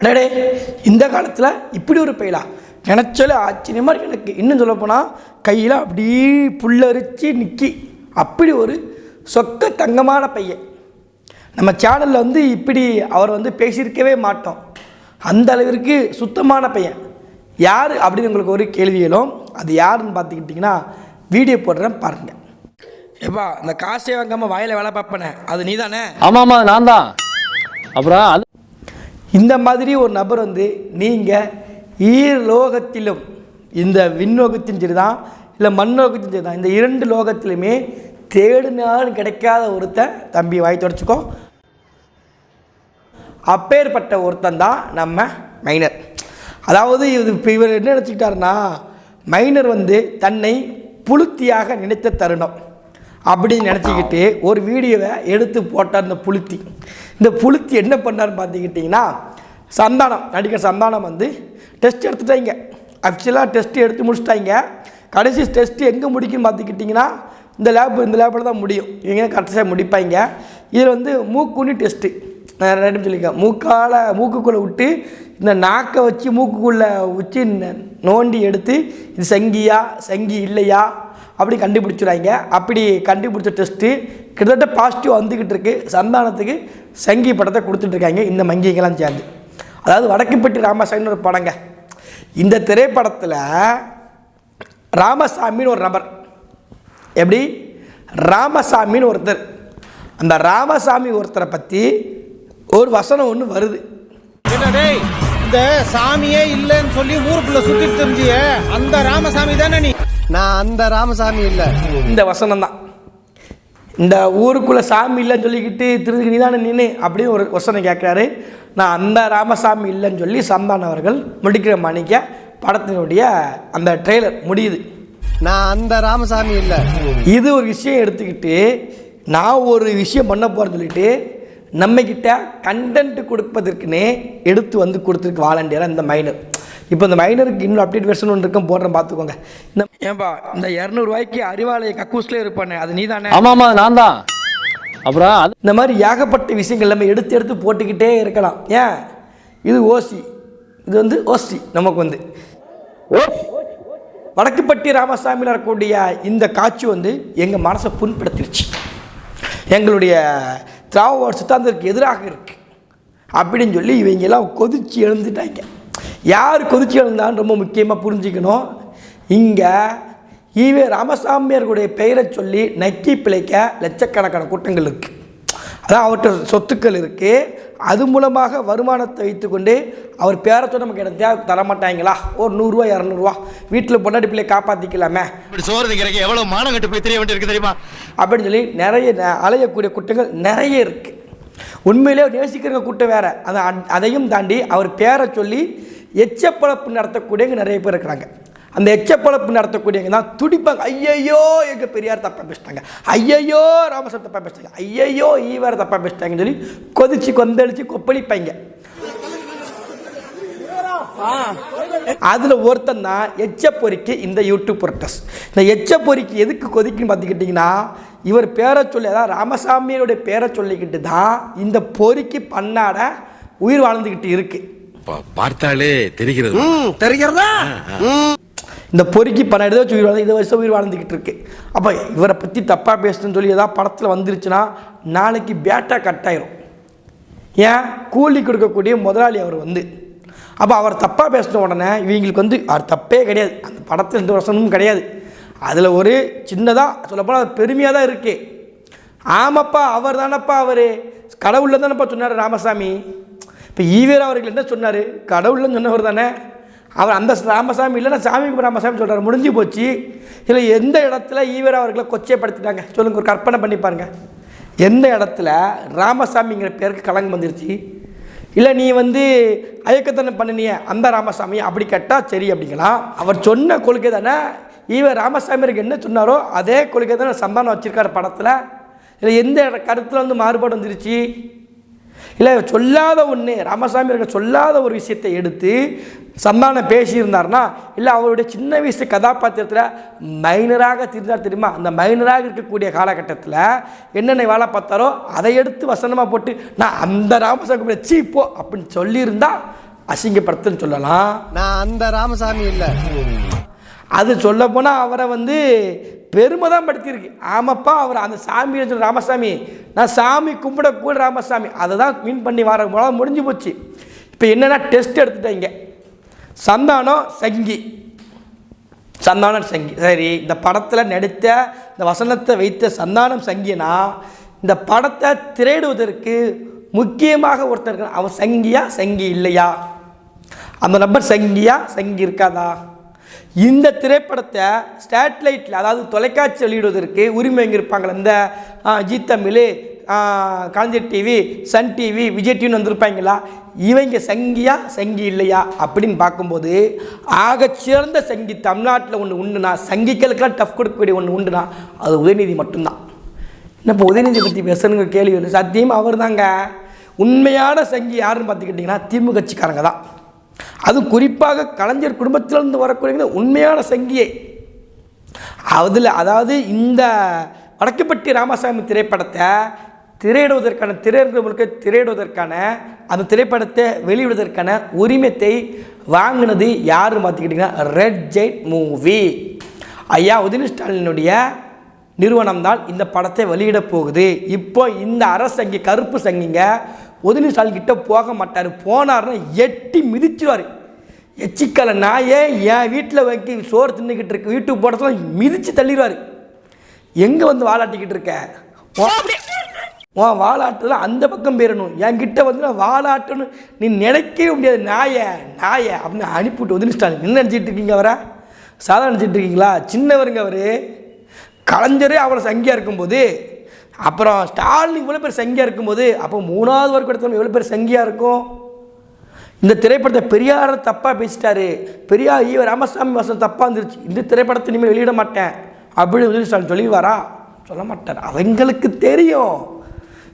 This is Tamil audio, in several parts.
அடடே இந்த காலத்தில் இப்படி ஒரு பையலா? நினச்சாலே ஆச்சரியமாக இருக்குது எனக்கு. இன்னும் சொல்லப்போனால் கையில் அப்படியே புல்லரிச்சு நிற்கி அப்படி ஒரு சொக்க தங்கமான பையன். நம்ம சேனலில் வந்து இப்படி அவர் வந்து பேசியிருக்கவே மாட்டோம். அந்த அளவிற்கு சுத்தமான பையன். யார் அப்படின்னு உங்களுக்கு ஒரு கேள்வி எழும். அது யாருன்னு பார்த்துக்கிட்டிங்கன்னா வீடியோ போடுறேன் பாருங்கள் ஏப்பா இந்த காசே வாங்காமல் வாயில் வேலை பார்ப்பேனே. அது நீ தானே ஆமாம் ஆமாம் நான் தான் அப்புறம் இந்த மாதிரி ஒரு நபர் வந்து நீங்கள் ஈர்லோகத்திலும் இந்த விண்ணோகத்திலும் சரி தான் இல்லை மண்ணோகத்திலும் சரி தான் இந்த இரண்டு லோகத்திலுமே தேடினாலும் கிடைக்காத ஒருத்தன் தம்பி வாய் தொடச்சிக்கோ. அப்பேற்பட்ட ஒருத்தன் தான் நம்ம மைனர். அதாவது இது இப்போ இவர் என்ன நினச்சிக்கிட்டாருன்னா மைனர் வந்து தன்னை புளுத்தியாக நினைத்த தருணம். அப்படின்னு நினச்சிக்கிட்டு ஒரு வீடியோவை எடுத்து போட்டார் இந்த புளுத்தி. இந்த புளுத்தி என்ன பண்ணார்னு பார்த்துக்கிட்டிங்கன்னா சந்தானம் நடிகர் சந்தானம் வந்து டெஸ்ட் எடுத்துட்டாங்க. ஆக்சுவலாக டெஸ்ட்டு எடுத்து முடிச்சிட்டாங்க. கடைசி டெஸ்ட்டு எங்கே முடிக்குன்னு பார்த்துக்கிட்டிங்கன்னா இந்த லேப் இந்த லேப்பில் தான் முடியும். இவங்க கடைசியாக முடிப்பாங்க. இதில் வந்து மூக்குன்னு டெஸ்ட்டு நான் ரெண்டு சொல்லியிருக்கேன் மூக்கால் மூக்குக்குள்ளே விட்டு இந்த நாக்கை வச்சு மூக்குக்குள்ளே வச்சு நோண்டி எடுத்து இது சங்கியா சங்கி இல்லையா அப்படி கண்டுபிடிச்சிடுறாங்க அப்படி கண்டுபிடிச்ச டெஸ்ட்டு கிட்டத்தட்ட பாசிட்டிவ் வந்துக்கிட்டு இருக்கு. சந்தானத்துக்கு சங்கி படத்தை கொடுத்துட்ருக்காங்க இந்த மங்கிகளாம் சேர்ந்து. அதாவது வடக்குப்பட்டி ராமசாமின்னு ஒரு படங்க. இந்த திரைப்படத்தில் ராமசாமின்னு ஒரு நபர். எப்படி? ராமசாமின்னு ஒருத்தர். அந்த ராமசாமி ஒருத்தரை பற்றி ஒரு வசனம் ஒன்று வருது. இந்த சாமியே இல்லைன்னு சொல்லி ஊருக்குள்ள சுத்திட்டு தெரிஞ்சிய அந்த ராமசாமி தானே நீ? நான் அந்த ராமசாமி இல்ல. இந்த வசனம் தான் இந்த ஊருக்குள்ளே சாமி இல்லைன்னு சொல்லிக்கிட்டு திருதுக்கு நீதானே நின்று அப்படின்னு ஒரு வசனம் கேட்குறாரு நான் அந்த ராமசாமி இல்லைன்னு சொல்லி சந்தானம் அவர்கள் முடிக்கிற மணிக்க படத்தினுடைய அந்த ட்ரெய்லர் முடியுது. நான் அந்த ராமசாமி இல்ல. இது ஒரு விஷயம் எடுத்துக்கிட்டு நான் ஒரு விஷயம் பண்ண போகிறேன்னு சொல்லிட்டு நம்மக்கிட்ட கண்டென்ட் கொடுப்பதற்குனே எடுத்து வந்து கொடுத்துருக்கு வாலண்டியராக இந்த மைனர் இப்போ இந்த மைனருக்கு இன்னும் அப்டேட் வெர்ஷன் ஒன்று இருக்கும் போடுறேன் பார்த்துக்கோங்க. இந்த ஏன்பா இந்த இரநூறுவாய்க்கு அறிவாலய கக்கூஸ்லேயே இருப்பானே அது நீ தானே ஆமா ஆமா நான் தான். அப்புறம் அது இந்த மாதிரி ஏகப்பட்ட விஷயங்கள் நம்ம எடுத்து எடுத்து போட்டுக்கிட்டே இருக்கலாம். ஏன்? இது ஓசி இது வந்து ஓசி நமக்கு வந்து. வடக்குப்பட்டி ராமசாமியில் இருக்கக்கூடிய இந்த காட்சி வந்து எங்கள் மனசை புண்படுத்திருச்சு. எங்களுடைய திராவிட சித்தாந்தத்துக்கு எதிராக இருக்கு. அப்படின்னு சொல்லி இவங்கெல்லாம் கொதிச்சு எழுந்துட்டாங்க. யார் கொதிச்சு எழுந்தான்னு ரொம்ப முக்கியமாக புரிஞ்சுக்கணும். இங்கே ஈவே ராமசாமியார்களுடைய பெயரை சொல்லி நக்கி பிழைக்க லட்சக்கணக்கான கூட்டங்கள் இருக்குது அதான் அவர்கிட்ட சொத்துக்கள் இருக்குது அது மூலமாக வருமானத்தை வைத்துக்கொண்டு அவர் பேரை சொன்ன நமக்கு எனக்கு தேவை? தர மாட்டாங்களா ஒரு நூறுரூவா இரநூறுவா. வீட்டில் பொண்டாட்டி பிள்ளையை காப்பாற்றிக்கலாமே இப்படி சோறு திங்கிறக்கு எவ்வளவு மானம் கட்டு போய் தெரிய வேண்டியிருக்கு தெரியுமா? அப்படின்னு சொல்லி நிறைய அலையக்கூடிய குற்றங்கள் நிறைய இருக்குது உண்மையிலே நேசிக்கிற கூட்டம் வேற. அதை அதையும் தாண்டி அவர் பேரை சொல்லி எச்சப்பழப்பு நடத்தக்கூடியவங்க நிறைய பேர் இருக்கிறாங்க. அந்த எச்சப்பழப்பு நடத்தக்கூடியவங்க தான் துடிப்பாங்க. ஐயையோ எங்கள் பெரியார் தப்பாக பேசிட்டாங்க. ஐயையோ ராமசாமி தப்பாக பேசிட்டாங்க. ஐயையோ ஈவர் தப்பாக பேசிட்டாங்கன்னு சொல்லி கொதிச்சு கொந்தளிச்சு கொப்பளிப்பாங்க. அதில் ஒருத்தன் தான் எச்ச பொறிக்கு இந்த யூடியூப் பொருட்டஸ். இந்த எச்ச பொறிக்கு எதுக்கு கொதிக்குன்னு பார்த்துக்கிட்டிங்கன்னா இவர் பேரை சொல்லி அதாவது ராமசாமியோடைய பேரை சொல்லிக்கிட்டு தான் இந்த பொறிக்கு பண்ணாட உயிர் வாழ்ந்துக்கிட்டு இருக்குது பார்த்தாலே தெரிகிறது. தெரிகிறதா? இந்த பொறுக்கி பன்னெண்டு வச்சு உயிர் வாழ்ந்து இதை வருஷம் உயிர் வாழ்ந்துக்கிட்டு இருக்கு. அப்போ இவரை பற்றி தப்பாக பேசுன்னு சொல்லி ஏதாவது படத்தில் வந்துருச்சுன்னா நாளைக்கு பேட்டா கட் ஆயிரும். ஏன்? கூலி கொடுக்கக்கூடிய முதலாளி அவர் வந்து. அப்போ அவர் தப்பாக பேசின உடனே இவங்களுக்கு வந்து அவர் தப்பே கிடையாது. அந்த படத்தில் எந்த வசனமும் கிடையாது. அதில் ஒரு சின்னதாக சொல்லப்போனால் அது பெருமையாக தான் இருக்குது ஆமாப்பா அவர் தானப்பா அவர். கடவுளில் தானப்பா சொன்னார் ராமசாமி. இப்போ ஈவேரா அவர்கள் என்ன சொன்னார்? கடவுள்னு சொன்னவர் தானே. அவர் அந்த ராமசாமி இல்லைன்னா சாமி ராமசாமி சொல்கிறார் முடிஞ்சு போச்சு. இல்லை எந்த இடத்துல ஈவேரா அவர்களை கொச்சைப்படுத்திட்டாங்க? சொல்லுங்கள் ஒரு கற்பனை பண்ணி பாருங்கள் எந்த இடத்துல ராமசாமிங்கிற பேருக்கு கலங்கம் வந்துருச்சு? இல்லை நீ வந்து அயக்கத்தனை பண்ணினிய அந்த ராமசாமி அப்படி கேட்டால் சரி அப்படிங்கலாம் அவர் சொன்ன கொள்கை தானே. இவர் ராமசாமியருக்கு என்ன சொன்னாரோ அதே கொள்கை தானே சந்தானம் வச்சுருக்காரு படத்தில். இல்லை எந்த இட- வந்து மாறுபாடு வந்துருச்சு? இல்லை சொல்லாத ஒன்று ராமசாமி அவர்கள் சொல்லாத ஒரு விஷயத்தை எடுத்து சந்தானம் பேசியிருந்தாருன்னா இல்லை அவருடைய சின்ன வயசு கதாபாத்திரத்தில் மைனராக தெரிந்தார் தெரியுமா? அந்த மைனராக இருக்கக்கூடிய காலகட்டத்தில் என்னென்ன வேலை பார்த்தாரோ அதை எடுத்து வசனமாக போட்டு நான் அந்த ராமசாமி சீ போ அப்படின்னு சொல்லியிருந்தா அசிங்கப்படுத்துன்னு சொல்லலாம். நான் அந்த ராமசாமி இல்ல. அது சொல்ல போனால் அவரை வந்து பெருமை தான் படுத்தியிருக்கு. ஆமாப்பா அவர் அந்த சாமி சொல்ற ராமசாமி நான் சாமி கும்பிடக்கூட ராமசாமி அதை தான் மீன் பண்ணி வர மூலம் முடிஞ்சு போச்சு. இப்போ என்னென்னா டெஸ்ட் எடுத்துட்டேங்க. சந்தானம் சங்கி. சந்தானம் சங்கி. சரி இந்த படத்தில் நடித்த இந்த வசனத்தை வைத்த சந்தானம் சங்கினா இந்த படத்தை திரையிடுவதற்கு முக்கியமாக ஒருத்தர் இருக்கான். அவன் சங்கியா சங்கி இல்லையா? அந்த நம்பர் சங்கியா சங்கி இருக்காதா? இந்த திரைப்படத்தை ஸ்டேட்லைட்டில் அதாவது தொலைக்காட்சி வெளியிடுவதற்கு உரிமை இருப்பாங்களே இந்த ஜி ஜீ தமிழ் ஆ, Kalaignar TV Sun TV Vijay டிவின்னு வந்திருப்பாங்களா? இவங்க சங்கியா சங்கி இல்லையா? அப்படின்னு பார்க்கும்போது ஆகச்சிறந்த சங்கி தமிழ்நாட்டில் ஒன்று உண்டுனா சங்கிகளுக்கெல்லாம் டஃப் கொடுக்கக்கூடிய ஒன்று உண்டுனா அது உதயநிதி மட்டும்தான். என்ன இப்போ உதயநிதி பற்றி பேசணுங்க கேள்வி இல்லை சத்தியம் அவர் தாங்க உண்மையான சங்கி யாருன்னு பார்த்துக்கிட்டிங்கன்னா திமுக கட்சிக்காரங்க தான். அதுவும் குறிப்பாக கலைஞர் குடும்பத்திலிருந்து வரக்கூடிய உண்மையான சங்கியை. அதில் அதாவது இந்த வடக்குப்பட்டி ராமசாமி திரைப்படத்தை திரையிடுவதற்கான திரையரங்குகளுக்கு திரையிடுவதற்கான அந்த திரைப்படத்தை வெளியிடுவதற்கான உரிமத்தை வாங்கினது யாருன்னு பார்த்துக்கிட்டிங்கன்னா ரெட் ஜெயிட் மூவி ஐயா உதயநிதி ஸ்டாலினுடைய நிறுவனம் தான் இந்த படத்தை வெளியிட போகுது. இப்போ இந்த அரசங்கி கருப்பு சங்கிங்க உதயநிதி ஸ்டாலின் கிட்டே போக மாட்டார். போனார்னா எட்டி மிதிச்சிருவார். எச்சிக்கலை நாயே என் வீட்டில் வைக்க சோறு தின்னுக்கிட்டு இருக்கு வீட்டுக்கு போடுறதுல மிதித்து தள்ளிடுவார் எங்கே வந்து வாலாட்டிக்கிட்டு இருக்க? உன்- உன் அந்த பக்கம் போயிடணும் என்கிட்ட வந்து நான் நீ நினைக்கவே முடியாது. நாய நாய அப்படின்னு அனுப்பிவிட்டு உதவி ஸ்டாலின் என்ன நினச்சிட்டு இருக்கீங்க அவரை? சாதா நினச்சிட்டு இருக்கீங்களா? சின்னவருங்க அவர். கலைஞரே அவ்வளோ சங்கியாக இருக்கும்போது அப்புறம் ஸ்டாலின் இவ்வளோ பேர் சங்கியாக இருக்கும்போது அப்போ மூணாவது வரைக்கும் எடுத்தவங்க எவ்வளோ பேர் சங்கியாக இருக்கும். இந்த திரைப்படத்தை பெரியார் தப்பாக பேசிட்டாரு. பெரியார் ஈவ ராமசாமி வாசன் தப்பாக இருந்துருச்சு. இந்த திரைப்படத்தை இனிமேல் வெளியிட மாட்டேன். அப்படின்னு உதவி ஸ்டாலின் வரா சொல்ல மாட்டார். அவங்களுக்கு தெரியும்.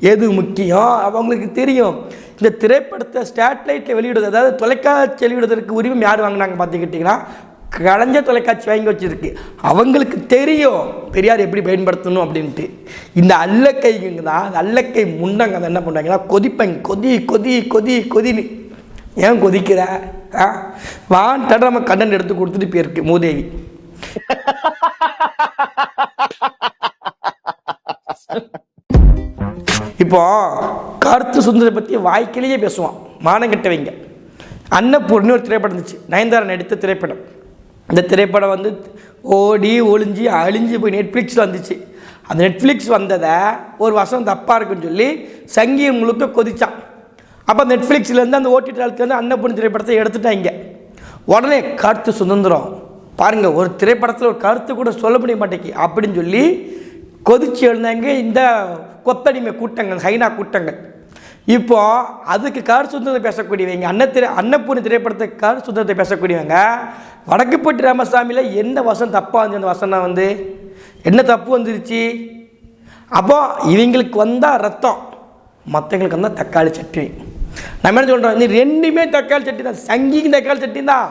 எது முக்கியம்? அவங்களுக்கு தெரியும். இந்த திரைப்படத்தை ஸ்டேட்லைட்டில் வெளியிடுவது அதாவது தொலைக்காட்சி வெளியிடுவதற்கு உரிமை யார் வாங்கினாங்க பார்த்துக்கிட்டிங்கன்னா கலைஞர் தொலைக்காட்சி வாங்கி வச்சிருக்கு. அவங்களுக்கு தெரியும் பெரியார் எப்படி பயன்படுத்தணும் அப்படின்ட்டு. இந்த அல்லக்கைங்க தான் அந்த அல்லக்கை முண்டங்க அதை என்ன பண்ணுறாங்கன்னா கொதிப்பங்க கொதி கொதி கொதி கொதின்னு. ஏன் கொதிக்கிற? ஆ? வான்ட்ட நம்ம கண்டன் எடுத்து கொடுத்துட்டு போயிருக்கு மூதேவி. இப்போ கருத்து சுந்தரை பற்றி வாய்க்கிலேயே பேசுவான். மானம் கெட்டவங்க. அன்னப்பூர்ணி ஒரு திரைப்படம் இருந்துச்சு. நயன்தாரன் நடித்த திரைப்படம். இந்த திரைப்படம் வந்து ஓடி ஒளிஞ்சு அழிஞ்சு போய் நெட்ஃப்ளிக்ஸில் வந்துச்சு. அந்த நெட்ஃப்ளிக்ஸ் வந்ததை ஒரு வருஷம் தப்பாக இருக்குன்னு சொல்லி சங்கீதம் முழுக்க கொதிச்சான். அப்போ நெட்ஃப்ளிக்ஸ்லேருந்து அந்த ஓடிடி தளத்துலேருந்து அன்னப்பூர்ணி திரைப்படத்தை எடுத்துட்டாங்க உடனே கருத்து சுதந்திரம். பாருங்கள் ஒரு திரைப்படத்தில் ஒரு கருத்து கூட சொல்ல முடிய மாட்டேங்கி அப்படின்னு சொல்லி கொதிச்சு எழுந்தாங்க இந்த கொத்தடிமை கூட்டங்கள் ஹைனா கூட்டங்கள். இப்போ அதுக்கு கார் சுந்தரத்தை பேசக்கூடியவங்க அன்னத்திரை அன்னப்பூர்ணி திரைப்படத்துக்கு கார் சுந்தரத்தை பேசக்கூடியவங்க வடக்குப்பட்டி ராமசாமியில் என்ன வசனம் தப்பாக வந்து அந்த வசனம் வந்து என்ன தப்பு வந்துருச்சு? அப்போ இவங்களுக்கு வந்தால் ரத்தம் மற்றவங்களுக்கு வந்தால் தக்காளி சட்னி. நம்ம என்ன சொல்கிறோம் நீ ரெண்டுமே தக்காளி சட்னி தான். சங்கிக்கும் தக்காளி சட்னி தான்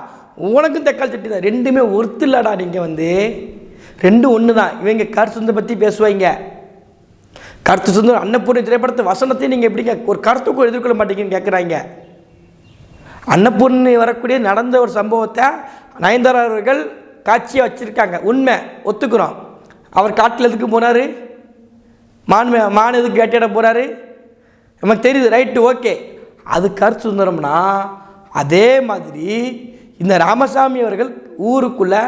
உனக்கும் தக்காளி சட்னி தான். ரெண்டுமே ஒருத்து இல்லைடா நீங்கள் வந்து ரெண்டும் ஒன்று தான் இவங்க கார் சுந்தரம் பற்றி பேசுவாங்க. கருத்து சுந்தரம் அன்னபூர்ணி திரைப்படத்தை வசனத்தையும் நீங்கள் எப்படிங்க ஒரு கருத்துக்கும் எதிர்கொள்ள மாட்டீங்கன்னு கேட்குறாங்க அன்னபூர்ணி வரக்கூடிய நடந்த ஒரு சம்பவத்தை நயன்தாரா அவர்கள் காட்சியாக வச்சுருக்காங்க. உண்மை ஒத்துக்கிறோம். அவர் காட்டில் எதுக்கு போனார்? மான் மான் எதுக்கு வேட்டையிட போகிறாரு நமக்கு தெரியுது ரைட்டு ஓகே அது கருத்து சுந்தரம்னா அதே மாதிரி இந்த ராமசாமி அவர்கள் ஊருக்குள்ளே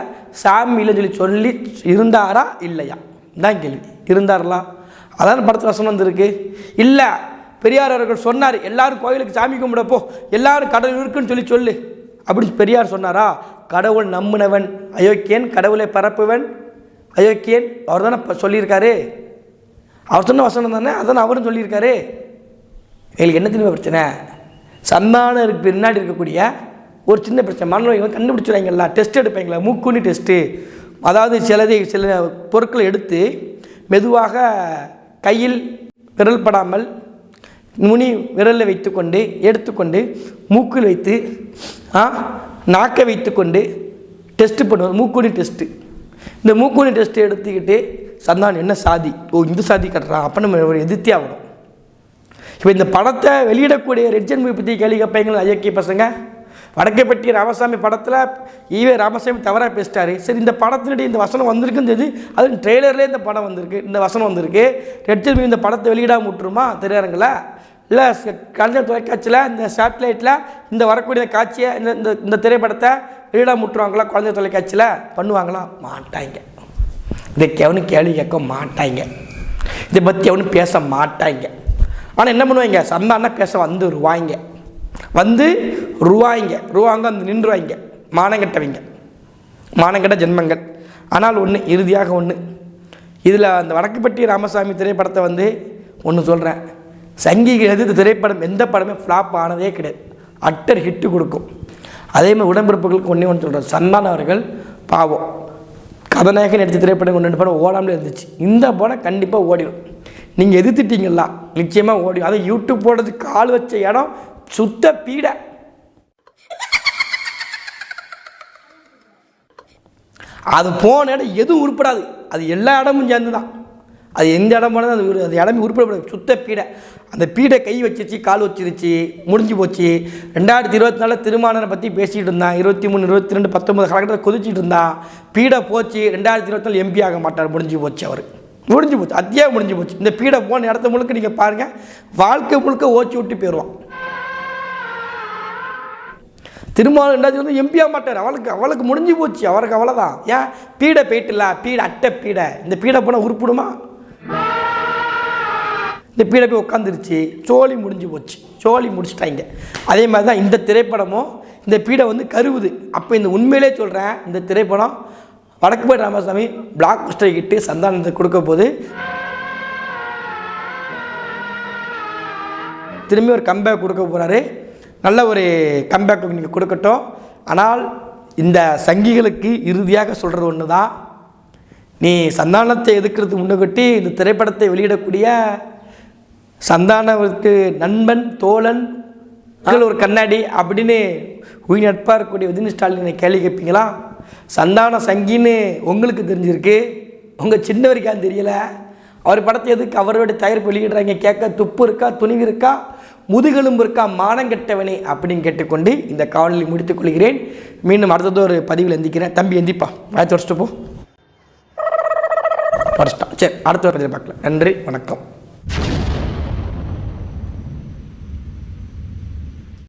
சாமி இல்லைன்னு சொல்லி சொல்லி இருந்தாரா இல்லையா? தான் கேள்வி. இருந்தார்களா? அதான் படத்தில் வசனம் வந்திருக்கு இல்லை பெரியார் அவர்கள் சொன்னார் எல்லாரும் கோயிலுக்கு சாமி கும்பிடப்போ எல்லாரும் கடவுள் இருக்குன்னு சொல்லி சொல்லு. அப்படின்னு பெரியார் சொன்னாரா? கடவுள் நம்பினவன் அயோக்கியன் கடவுளை பரப்புவன் அயோக்கியன். அவர் தானே இப்போ சொல்லியிருக்காரு. அவர் சொன்ன வசனம் தானே? அதான் அவரும் சொல்லியிருக்காரு. எங்களுக்கு என்ன தெரியுமா பிரச்சனை? சந்தானருக்கு பின்னாடி இருக்கக்கூடிய ஒரு சின்ன பிரச்சனை. மனநோய் கண்டுபிடிச்சிடுவாங்களா டெஸ்ட் எடுப்பாங்களா? மூக்குன்னு டெஸ்ட்டு அதாவது சிலதை சில பொருட்களை எடுத்து மெதுவாக கையில் விரல் படாமல் நுனி விரலில் வைத்துக்கொண்டு எடுத்துக்கொண்டு மூக்கில் வைத்து நாக்கை வைத்துக்கொண்டு டெஸ்ட் பண்ணுவது மூக்குனி டெஸ்ட்டு இந்த மூக்குனி டெஸ்ட் எடுத்துக்கிட்டு சந்தான் என்ன சாதி? ஓ இந்த சாதி கட்டுறான். அப்போ நம்ம ஒரு எதிர்த்தே ஆகணும். இப்போ இந்த படத்தை வெளியிடக்கூடிய ரெட்ஜன் மூவி பற்றி கேள்வி கேட்பீங்களா ஐயக்கிய பசங்க வடக்கைப்பட்டி ராமசாமி படத்தில் ஈவே ராமசாமி தவறாக பேசிட்டாரு. சரி இந்த படத்தினுடைய இந்த வசனம் வந்திருக்குன்னு தெரிஞ்சு அது ட்ரெய்லர்லேயே இந்த படம் வந்திருக்கு. இந்த வசனம் வந்திருக்கு. ரெட் இந்த படத்தை வெளியிடாமல் விட்டுருமா? திரையரங்கில் இல்லை கலைஞர் தொலைக்காட்சியில் இந்த சேட்டலைட்டில் இந்த வரக்கூடிய காட்சியை இந்த இந்த இந்த திரைப்படத்தை வெளியிடாமல் விட்டுருவாங்களா? குழந்தை தொலைக்காட்சியில்? பண்ணுவாங்களா? மாட்டாங்க. இதுக்கு எவனும் கேள்வி கேட்க மாட்டாங்க. இதை பற்றி எவனும் பேச மாட்டாங்க. ஆனால் என்ன பண்ணுவாங்க? சந்தானா பேச வந்துருவாங்க வந்து ரூவாய்ங்க. ரூவாங்க வந்து நின்றுவாய்ங்க. மானங்கெட்டவங்க மானங்கெட்ட ஜென்மங்கள். ஆனால் ஒன்று இறுதியாக ஒன்று இதில் அந்த வடக்குப்பட்டி ராமசாமி திரைப்படத்தை வந்து ஒன்று சொல்கிறேன் சங்கிகள் எதிர்த்து திரைப்படம் எந்த படமே ஃப்ளாப் ஆனதே கிடையாது. அட்டர் ஹிட்டு கொடுக்கும். அதே மாதிரி உடம்பிறப்புகளுக்கு ஒன்றே ஒன்று சொல்கிறேன் சந்தானம் அவர்கள் பாவம். கதாநாயகன் எடுத்த திரைப்படம் ஒன்று ரெண்டு படம் ஓடாமலே இருந்துச்சு. இந்த படம் கண்டிப்பாக ஓடிடும் நீங்கள் எதிர்த்துட்டீங்களா? நிச்சயமாக ஓடிடும் அதை யூடியூப் போடுறதுக்கு கால் வச்ச இடம் சுத்த பீடை. அது போன இடம் எதுவும் உருப்படாது. அது எல்லா இடமும் சேர்ந்து தான் அது எந்த இடம் போனது அது ஒரு- அது இடமே உருப்படப்படாது. சுத்த பீடை. அந்த பீடை கை வச்சிருச்சு கால் வச்சிருச்சு முடிஞ்சு போச்சு. ரெண்டாயிரத்தி இருபத்தி நாலில் திருமணனை பற்றி பேசிகிட்டு இருந்தான். இருபத்தி மூணு இருபத்தி ரெண்டு பத்தொம்பது காலகட்டத்தில் கொதிச்சிட்டு இருந்தான். பீடை போச்சு. ரெண்டாயிரத்தி இருபத்தி நாலு எம்பி ஆக மாட்டார். முடிஞ்சு போச்சு அவர். முடிஞ்சு போச்சு. அத்தியாக முடிஞ்சு போச்சு. இந்த பீடை போன இடத்த முழுக்க நீங்கள் பாருங்கள் வாழ்க்கை முழுக்க ஓச்சி விட்டு போயிடுவான் திருமாவளவன் ரெண்டாவது வந்து எம்பி ஆக மாட்டார். அவளுக்கு அவளுக்கு முடிஞ்சு போச்சு. அவருக்கு அவ்வளோதான் ஏன்? பீடை போயிட்டுல பீடை அட்டை பீடை. இந்த பீடை போனால் உருப்பிடுமா? இந்த பீடை போய் உட்காந்துருச்சு சோழி முடிஞ்சு போச்சு. சோழி முடிச்சிட்டாங்க. அதே மாதிரி தான் இந்த திரைப்படமும் இந்த பீடை வந்து கருவுது. அப்போ இந்த உண்மையிலே சொல்கிறேன் இந்த திரைப்படம் வடக்குப்பேட் ராமசாமி பிளாக் பஸ்டர் கிட்டு சந்தானத்தை கொடுக்க போது திரும்பி ஒரு கம்பேக் கொடுக்க போகிறாரு நல்ல ஒரு கம்பேக் நீங்கள் கொடுக்கட்டும். ஆனால் இந்த சங்கிகளுக்கு இறுதியாக சொல்கிறது ஒன்று தான் நீ சந்தானத்தை எதுக்கிறது முன்னகட்டி இந்த திரைப்படத்தை வெளியிடக்கூடிய சந்தானத்திற்கு நண்பன் தோழன் ஒரு கண்ணாடி அப்படின்னு உயிர் நட்பாக இருக்கக்கூடிய உதயநிதி ஸ்டாலினை கேள்வி கேட்பீங்களா? சந்தான சங்கின்னு உங்களுக்கு தெரிஞ்சிருக்கு. உங்கள் சின்னவருக்கான்னு தெரியல. அவர் படத்தை எதுக்கு அவருடைய தயாரிப்பு வெளியிடுறாங்க? கேட்க துப்பு இருக்கா? துணிவு இருக்கா? முதுகெலும்பு இருக்கா மானங்கெட்டவனே அப்படின்னு கேட்டுக்கொண்டு இந்த காவலில் முடித்துக் கொள்கிறேன். மீண்டும் அடுத்தது ஒரு பதிவில் எந்திக்கிறேன். தம்பி எந்திப்பா. வாய் தொடச்சிட்டு போ. படிச்சிட்டான். சரி அடுத்த ஒரு பதிவில் பார்க்கலாம். நன்றி வணக்கம்.